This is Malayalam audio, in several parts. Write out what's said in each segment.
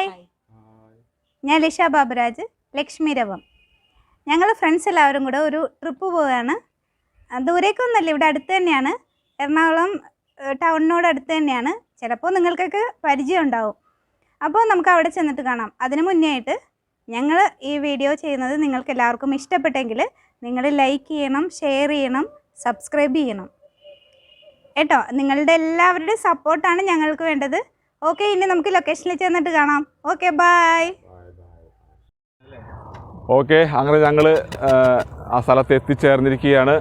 ഹായ് ഞാൻ ലിഷ ബാബുരാജ് ലക്ഷ്മി രവം. ഞങ്ങൾ ഫ്രണ്ട്സ് എല്ലാവരും കൂടെ ഒരു ട്രിപ്പ് പോവുകയാണ് ദൂരേക്കൊന്നുമല്ല ഇവിടെ അടുത്ത് തന്നെയാണ്. എറണാകുളം ടൗണിനോട് അടുത്ത് തന്നെയാണ്. ചിലപ്പോൾ നിങ്ങൾക്കൊക്കെ പരിചയം ഉണ്ടാവും. അപ്പോൾ നമുക്ക് അവിടെ ചെന്നിട്ട് കാണാം. അതിന് മുന്നേ ആയിട്ട് ഞങ്ങൾ ഈ വീഡിയോ ചെയ്യുന്നത് നിങ്ങൾക്ക് എല്ലാവർക്കും ഇഷ്ടപ്പെട്ടെങ്കിൽ നിങ്ങൾ ലൈക്ക് ചെയ്യണം ഷെയർ ചെയ്യണം സബ്സ്ക്രൈബ് ചെയ്യണം. കേട്ടോ? നിങ്ങളുടെ എല്ലാവരുടെയും സപ്പോർട്ടാണ് ഞങ്ങൾക്ക് വേണ്ടത്. ഓക്കെ ഇനി നമുക്ക് ലൊക്കേഷനിൽ ചെന്നിട്ട് കാണാം. ഓക്കെ ബൈ ഓക്കെ അങ്ങനെ ഞങ്ങൾ ആ സ്ഥലത്ത് എത്തിച്ചേർന്നിരിക്കുകയാണ്.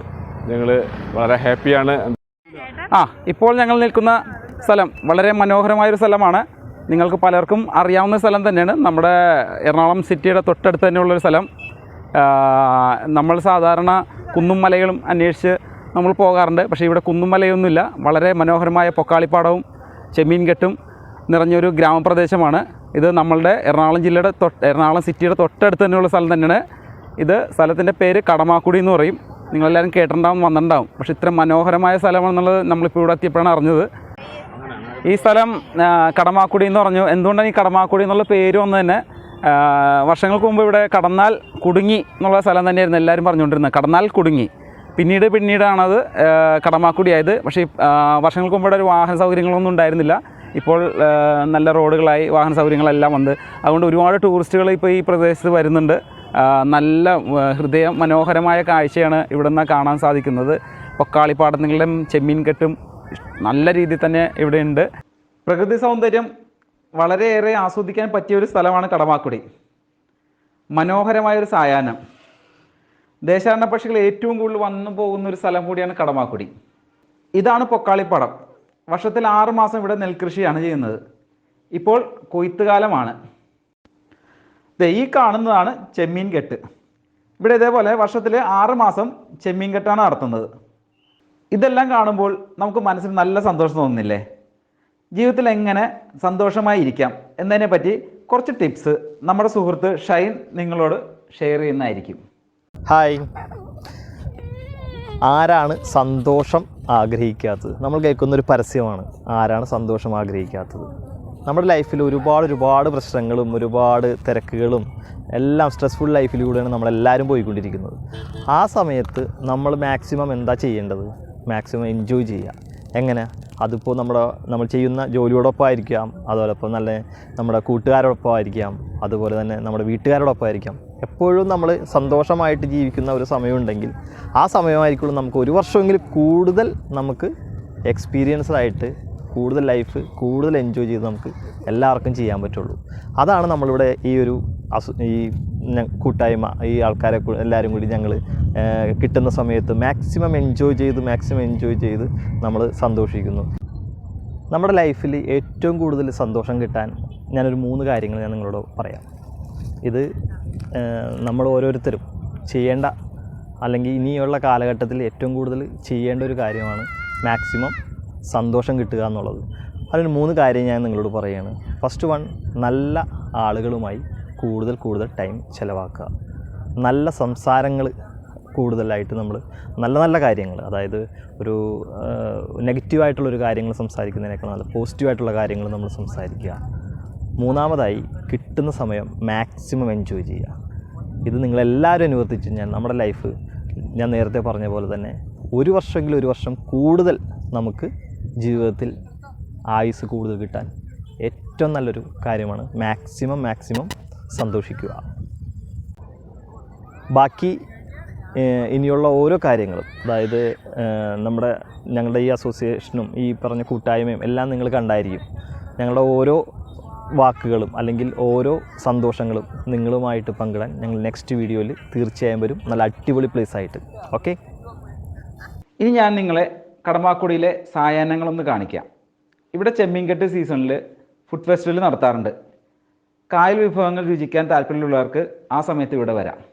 ഞങ്ങൾ വളരെ ഹാപ്പിയാണ്. ആ ഇപ്പോൾ ഞങ്ങൾ നിൽക്കുന്ന സ്ഥലം വളരെ മനോഹരമായൊരു സ്ഥലമാണ്. നിങ്ങൾക്ക് പലർക്കും അറിയാവുന്ന സ്ഥലം തന്നെയാണ്. നമ്മുടെ എറണാകുളം സിറ്റിയുടെ തൊട്ടടുത്ത് തന്നെയുള്ളൊരു സ്ഥലം. നമ്മൾ സാധാരണ കുന്നും മലകളും അന്വേഷിച്ച് നമ്മൾ പോകാറുണ്ട്. പക്ഷേ ഇവിടെ കുന്നും മലയൊന്നുമില്ല വളരെ മനോഹരമായ പൊക്കാളിപ്പാടവും ചെമ്മീൻ കെട്ടും നിറഞ്ഞൊരു ഗ്രാമപ്രദേശമാണ്. ഇത് നമ്മളുടെ എറണാകുളം ജില്ലയുടെ തൊട്ട് എറണാകുളം സിറ്റിയുടെ തൊട്ടടുത്ത് തന്നെയുള്ള സ്ഥലം തന്നെയാണ്. ഇത് സ്ഥലത്തിന്റെ പേര് കടമാക്കുടി എന്ന് പറയും. നിങ്ങളെല്ലാവരും കേട്ടിട്ടുണ്ടാവും വന്നിട്ടുണ്ടാവും. പക്ഷേ ഇത്ര മനോഹരമായ സ്ഥലമാണെന്നുള്ളത് നമ്മളിപ്പോൾ ഇവിടെ എത്തിയപ്പോഴാണ് അറിഞ്ഞത്. ഈ സ്ഥലം കടമാക്കുടി എന്ന് പറഞ്ഞു. എന്തുകൊണ്ടാണ് ഈ കടമാക്കുടി എന്നുള്ള പേര് വന്ന് തന്നെ വർഷങ്ങൾക്ക് മുമ്പ് ഇവിടെ കടന്നാൽ കുടുങ്ങി എന്നുള്ള സ്ഥലം തന്നെയായിരുന്നു എല്ലാവരും പറഞ്ഞുകൊണ്ടിരുന്നത്. കടന്നാൽ കുടുങ്ങി. പിന്നീട് പിന്നീടാണത് കടമാക്കുടി ആയത്. പക്ഷേ വർഷങ്ങൾക്ക് മുമ്പ് ഇവിടെ ഒരു വാഹന സൗകര്യങ്ങളൊന്നും ഉണ്ടായിരുന്നില്ല. ഇപ്പോൾ നല്ല റോഡുകളായി വാഹന സൗകര്യങ്ങളെല്ലാം വന്ന്. അതുകൊണ്ട് ഒരുപാട് ടൂറിസ്റ്റുകൾ ഇപ്പോൾ ഈ പ്രദേശത്ത് വരുന്നുണ്ട്. നല്ല ഹൃദയ മനോഹരമായ കാഴ്ചയാണ് ഇവിടെ നിന്ന് കാണാൻ സാധിക്കുന്നത്. പൊക്കാളിപ്പാടങ്ങളിലും ചെമ്മീൻ കെട്ടും നല്ല രീതിയിൽ തന്നെ ഇവിടെയുണ്ട് പ്രകൃതി സൗന്ദര്യം വളരെയേറെ ആസ്വദിക്കാൻ പറ്റിയ ഒരു സ്ഥലമാണ് കടമാക്കുടി. മനോഹരമായൊരു സായാഹ്നം. ദേശാടന പക്ഷികൾ ഏറ്റവും കൂടുതൽ വന്നു പോകുന്ന ഒരു സ്ഥലം കൂടിയാണ് കടമാക്കുടി. ഇതാണ് പൊക്കാളിപ്പാടം. വർഷത്തിൽ ആറ് മാസം ഇവിടെ നെൽകൃഷിയാണ് ചെയ്യുന്നത്. ഇപ്പോൾ കൊയ്ത്തുകാലമാണ്. ഈ കാണുന്നതാണ് ചെമ്മീൻ കെട്ട് ഇവിടെ ഇതേപോലെ വർഷത്തിൽ ആറ് മാസം ചെമ്മീൻ കെട്ടാണ് നടത്തുന്നത്. ഇതെല്ലാം കാണുമ്പോൾ നമുക്ക് മനസ്സിൽ നല്ല സന്തോഷം തോന്നുന്നില്ലേ? ജീവിതത്തിൽ എങ്ങനെ സന്തോഷമായി ഇരിക്കാം എന്നതിനെ പറ്റി കുറച്ച് ടിപ്സ് നമ്മുടെ സുഹൃത്ത് ഷൈൻ നിങ്ങളോട് ഷെയർ ചെയ്യുന്നതായിരിക്കും. ഹായ്. ആരാണ് സന്തോഷം ആഗ്രഹിക്കാത്തത്? നമ്മൾ കേൾക്കുന്ന ഒരു പരസ്യമാണ്. ആരാണ് സന്തോഷം ആഗ്രഹിക്കാത്തത്? നമ്മുടെ ലൈഫിൽ ഒരുപാട് ഒരുപാട് പ്രശ്നങ്ങളും ഒരുപാട് തിരക്കുകളും എല്ലാം സ്ട്രെസ്ഫുൾ ലൈഫിലൂടെയാണ് നമ്മളെല്ലാവരും പോയിക്കൊണ്ടിരിക്കുന്നത്. ആ സമയത്ത് നമ്മൾ മാക്സിമം എന്താ ചെയ്യേണ്ടത്? മാക്സിമം എൻജോയ് ചെയ്യുക. എങ്ങനെ? അതിപ്പോൾ നമ്മുടെ നമ്മൾ ചെയ്യുന്ന ജോലിയോടൊപ്പം ആയിരിക്കാം. അതോടൊപ്പം നല്ല നമ്മുടെ കൂട്ടുകാരോടൊപ്പം ആയിരിക്കാം. അതുപോലെ തന്നെ നമ്മുടെ വീട്ടുകാരോടൊപ്പം ആയിരിക്കാം. എപ്പോഴും നമ്മൾ സന്തോഷമായിട്ട് ജീവിക്കുന്ന ഒരു സമയമുണ്ടെങ്കിൽ ആ സമയമായിരിക്കുള്ളൂ നമുക്ക് ഒരു വർഷമെങ്കിലും കൂടുതൽ നമുക്ക് എക്സ്പീരിയൻസ്ഡായിട്ട് കൂടുതൽ ലൈഫ് കൂടുതൽ എൻജോയ് ചെയ്ത് നമുക്ക് എല്ലാവർക്കും ചെയ്യാൻ പറ്റുള്ളൂ. അതാണ് നമ്മളിവിടെ ഈ ഒരു അസു ഈ കൂട്ടായ്മ ഈ ആൾക്കാരെ എല്ലാവരും കൂടി ഞങ്ങൾ കിട്ടുന്ന സമയത്ത് മാക്സിമം എൻജോയ് ചെയ്ത് മാക്സിമം എൻജോയ് ചെയ്ത് നമ്മൾ സന്തോഷിക്കുന്നു. നമ്മുടെ ലൈഫിൽ ഏറ്റവും കൂടുതൽ സന്തോഷം കിട്ടാൻ ഞാനൊരു മൂന്ന് കാര്യങ്ങൾ ഞാൻ നിങ്ങളോട് പറയാം. ഇത് നമ്മൾ ഓരോരുത്തരും ചെയ്യേണ്ട അല്ലെങ്കിൽ ഇനിയുള്ള കാലഘട്ടത്തിൽ ഏറ്റവും കൂടുതൽ ചെയ്യേണ്ട ഒരു കാര്യമാണ് മാക്സിമം സന്തോഷം കിട്ടുക എന്നുള്ളത്. അതിന് മൂന്ന് കാര്യം ഞാൻ നിങ്ങളോട് പറയുകയാണ് ഫസ്റ്റ് വൺ നല്ല ആളുകളുമായി കൂടുതൽ കൂടുതൽ ടൈം ചിലവാക്കുക. നല്ല സംസാരങ്ങൾ കൂടുതലായിട്ട് നമ്മൾ നല്ല നല്ല കാര്യങ്ങൾ അതായത് ഒരു നെഗറ്റീവായിട്ടുള്ളൊരു കാര്യങ്ങൾ സംസാരിക്കുന്നതിനേക്കാൾ നല്ല പോസിറ്റീവായിട്ടുള്ള കാര്യങ്ങൾ നമ്മൾ സംസാരിക്കുക. മൂന്നാമതായി കിട്ടുന്ന സമയം മാക്സിമം എൻജോയ് ചെയ്യുക. ഇത് നിങ്ങളെല്ലാവരും അനുവർത്തിച്ച് ഞാൻ നമ്മുടെ ലൈഫ് ഞാൻ നേരത്തെ പറഞ്ഞ പോലെ തന്നെ ഒരു വർഷമെങ്കിലും ഒരു വർഷം കൂടുതൽ നമുക്ക് ജീവിതത്തിൽ ആയുസ് കൂടുതൽ കിട്ടാൻ ഏറ്റവും നല്ലൊരു കാര്യമാണ് മാക്സിമം മാക്സിമം സന്തോഷിക്കുക. ബാക്കി ഇനിയുള്ള ഓരോ കാര്യങ്ങളും അതായത് നമ്മുടെ ഞങ്ങളുടെ ഈ അസോസിയേഷനും ഈ പറഞ്ഞ കൂട്ടായ്മയും എല്ലാം നിങ്ങൾ കണ്ടായിരിക്കും. ഞങ്ങളുടെ ഓരോ വാക്കുകളും അല്ലെങ്കിൽ ഓരോ സന്തോഷങ്ങളും നിങ്ങളുമായിട്ട് പങ്കിടാൻ ഞങ്ങൾ നെക്സ്റ്റ് വീഡിയോയിൽ തീർച്ചയായും വരും. നല്ല അടിപൊളി പ്ലേസ് ആയിട്ട്. ഓക്കെ ഇനി ഞാൻ നിങ്ങളെ കടമാക്കുടിയിലെ സായാഹ്നങ്ങളൊന്ന് കാണിക്കാം. ഇവിടെ ചെമ്മീൻകെട്ട് സീസണിൽ ഫുഡ് ഫെസ്റ്റിവൽ നടത്താറുണ്ട്. കായൽ വിഭവങ്ങൾ രുചിക്കാൻ താല്പര്യമുള്ളവർക്ക് ആ സമയത്ത് ഇവിടെ വരാം.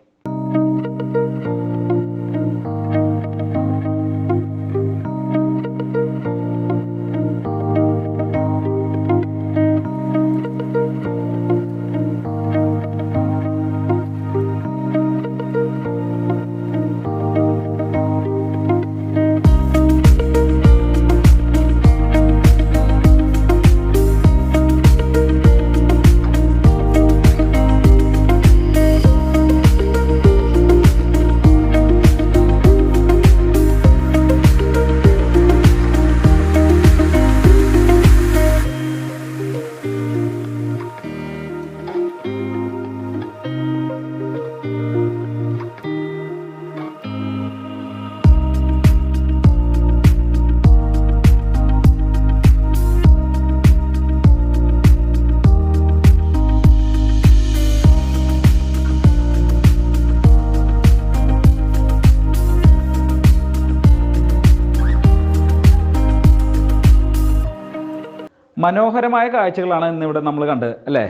മനോഹരമായ കാഴ്ചകളാണ് ഇന്ന് ഇവിടെ നമ്മൾ കണ്ടത് അല്ലേ?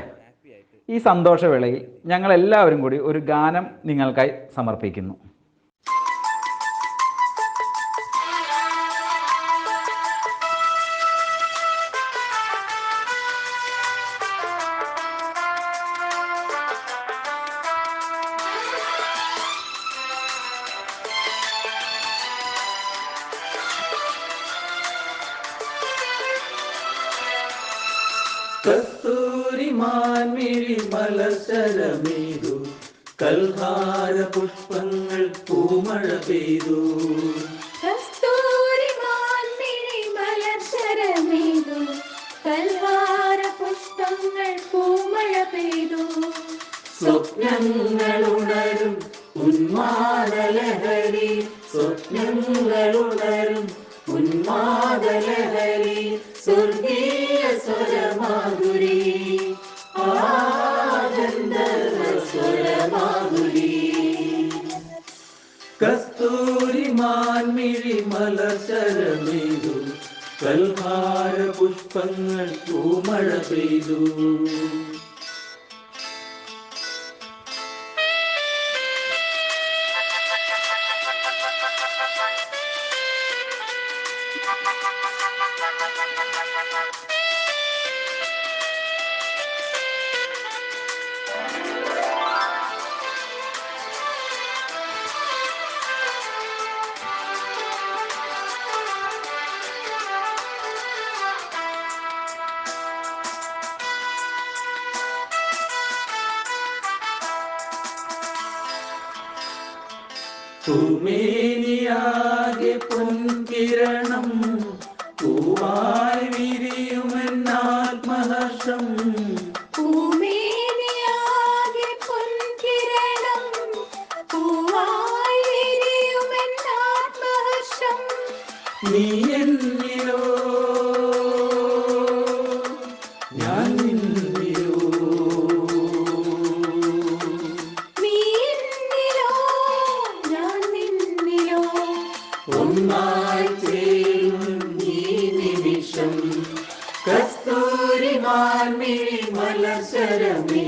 ഈ സന്തോഷവേളയിൽ ഞങ്ങൾ എല്ലാവരും കൂടി ഒരു ഗാനം നിങ്ങൾക്കായി സമർപ്പിക്കുന്നു. കസ്തൂരിമാൻമിഴി മലസരമേതു കൽഹാര പുഷ്പങ്ങൾ പൂമഴ പെയ്തു. കസ്തൂരി മാൻമിഴി മലർശരമേതു കൽഹാര പുഷ്പങ്ങൾ പൂമഴ പെയ്തു. സ്വപ്നങ്ങളുണരും ഉന്മാദലഹരി സ്വപ്നങ്ങളുണരും ഉന്മാദലഹരി സ്വർഗീയ സ്വരമാധുരി ആനന്ദ സ്വരമാധുരി കസ്തൂരി മാൻമിഴി മലസരമേതു കൽഹാര പുഷ്പങ്ങൾ പൂമഴ പെയ്തു ഭൂമേനിയാകെ പൊൻകിരണം എന്നിലോ ഞാൻ നിന്നിലോ? നീ എന്നിലോ ഞാൻ നിന്നിലോ? ഒന്നായി ചേരും ഈ നിമിഷം. കസ്തൂരി മാൻമിഴി മലസരമേതു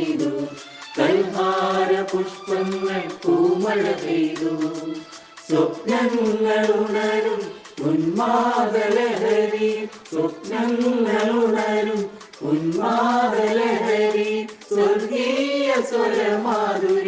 സ്വപ്നങ്ങളുണരും ഉന്മാദലഹരി സ്വർഗീയ സ്വരമാധുരി ആ